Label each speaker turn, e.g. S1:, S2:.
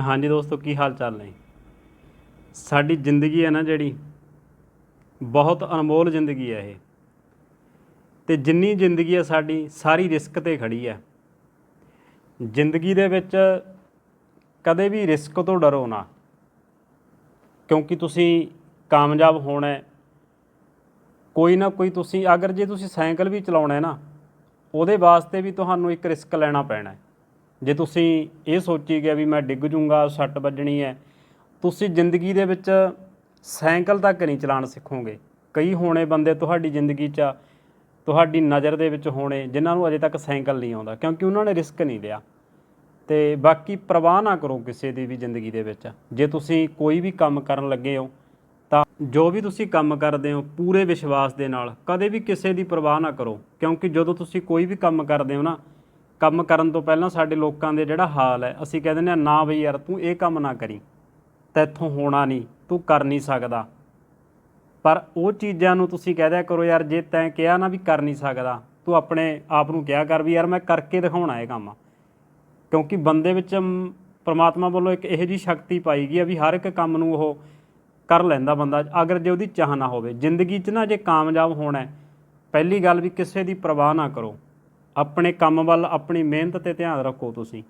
S1: ਹਾਂਜੀ ਦੋਸਤੋ, ਕੀ ਹਾਲ ਚਾਲ ਨੇ? ਸਾਡੀ ਜ਼ਿੰਦਗੀ ਹੈ ਨਾ ਜਿਹੜੀ, ਬਹੁਤ ਅਨਮੋਲ ਜ਼ਿੰਦਗੀ ਹੈ ਇਹ। ਤੇ ਜਿੰਨੀ ਜ਼ਿੰਦਗੀ ਹੈ ਸਾਡੀ, ਸਾਰੀ ਰਿਸਕ ਤੇ ਖੜੀ ਹੈ। ਜ਼ਿੰਦਗੀ ਦੇ ਵਿੱਚ ਕਦੇ ਵੀ ਰਿਸਕ ਤੋਂ ਡਰੋ ਨਾ। ਕਿਉਂਕਿ ਤੁਸੀਂ ਕਾਮਯਾਬ ਹੋਣਾ ਹੈ। ਕੋਈ ਨਾ ਕੋਈ ਤੁਸੀਂ, ਅਗਰ ਜੇ ਤੁਸੀਂ ਸਾਈਕਲ ਵੀ ਚਲਾਉਣਾ ਹੈ ਨਾ, ਉਹਦੇ ਵਾਸਤੇ ਵੀ ਤੁਹਾਨੂੰ ਇੱਕ ਰਿਸਕ ਲੈਣਾ ਪੈਣਾ ਹੈ। ਜੇ ਤੁਸੀਂ ਇਹ ਸੋਚੀ ਗਿਆ ਵੀ ਮੈਂ ਡਿੱਗ ਜੂੰਗਾ, ਸੱਟ ਵੱਜਣੀ ਹੈ, ਤੁਸੀਂ ਜ਼ਿੰਦਗੀ ਦੇ ਵਿੱਚ ਸਾਈਕਲ ਤੱਕ ਨਹੀਂ ਚਲਾਉਣ ਸਿੱਖੋਗੇ। ਕਈ ਹੋਣੇ ਬੰਦੇ ਤੁਹਾਡੀ ਜ਼ਿੰਦਗੀ 'ਚ ਤੁਹਾਡੀ ਨਜ਼ਰ ਦੇ ਵਿੱਚ ਹੋਣੇ ਜਿਨ੍ਹਾਂ ਨੂੰ ਅਜੇ ਤੱਕ ਸਾਈਕਲ ਨਹੀਂ ਆਉਂਦਾ, ਕਿਉਂਕਿ ਉਹਨਾਂ ਨੇ ਰਿਸਕ ਨਹੀਂ ਲਿਆ। ਤੇ ਬਾਕੀ ਪ੍ਰਵਾਹ ਨਾ ਕਰੋ ਕਿਸੇ ਦੀ ਵੀ ਜ਼ਿੰਦਗੀ ਦੇ ਵਿੱਚ। ਜੇ ਤੁਸੀਂ ਕੋਈ ਵੀ ਕੰਮ ਕਰਨ ਲੱਗੇ ਹੋ, ਤਾਂ ਜੋ ਵੀ ਤੁਸੀਂ ਕੰਮ ਕਰਦੇ ਹੋ, ਪੂਰੇ ਵਿਸ਼ਵਾਸ ਦੇ ਨਾਲ ਕਦੇ ਵੀ ਕਿਸੇ ਦੀ ਪਰਵਾਹ ਨਾ ਕਰੋ, ਕਿਉਂਕਿ ਜਦੋਂ ਤੁਸੀਂ ਕੋਈ ਵੀ ਕੰਮ ਕਰਦੇ ਹੋ ਨਾ ਕੰਮ ਕਰਨ ਤੋਂ ਪਹਿਲਾਂ ਸਾਡੇ ਲੋਕਾਂ ਦੇ ਜਿਹੜਾ ਹਾਲ ਹੈ, ਅਸੀਂ ਕਹਿ ਦਿੰਦੇ ਨੇ ਨਾ ਬਈ ਯਾਰ ਤੂੰ ਇਹ ਕੰਮ ਨਾ ਕਰੀ ਤੈਥੋਂ ਹੋਣਾ ਨਹੀਂ, ਤੂੰ ਕਰ ਨਹੀਂ ਸਕਦਾ। ਪਰ ਉਹ ਚੀਜ਼ਾਂ ਨੂੰ ਤੁਸੀਂ ਕਹਿ ਦਿਆ ਕਰੋ ਯਾਰ, ਜੇ ਤੈਂ ਕਿਹਾ ਨਾ ਵੀ ਕਰ ਨਹੀਂ ਸਕਦਾ, ਤੂੰ ਆਪਣੇ ਆਪ ਨੂੰ ਕਿਹਾ ਕਰ ਵੀ ਯਾਰ ਮੈਂ ਕਰਕੇ ਦਿਖਾਉਣਾ ਇਹ ਕੰਮ। ਕਿਉਂਕਿ ਬੰਦੇ ਵਿੱਚ ਪਰਮਾਤਮਾ ਵੱਲੋਂ ਇੱਕ ਇਹੋ ਜੀ ਸ਼ਕਤੀ ਪਾਈ ਗਈ ਆ ਵੀ ਹਰ ਇੱਕ ਕੰਮ ਨੂੰ ਉਹ ਕਰ ਲੈਂਦਾ ਬੰਦਾ, ਅਗਰ ਜੇ ਉਹਦੀ ਚਾਹ ਨਾ ਹੋਵੇ। ਜ਼ਿੰਦਗੀ 'ਚ ਨਾ ਜੇ ਕਾਮਯਾਬ ਹੋਣਾ ਪਹਿਲੀ ਗੱਲ ਵੀ ਕਿਸੇ ਦੀ ਪਰਵਾਹ ਨਾ ਕਰੋ। ਆਪਣੇ ਕੰਮ ਵੱਲ ਆਪਣੀ ਮਿਹਨਤ ਤੇ ਧਿਆਨ ਰੱਖੋ ਤੁਸੀਂ।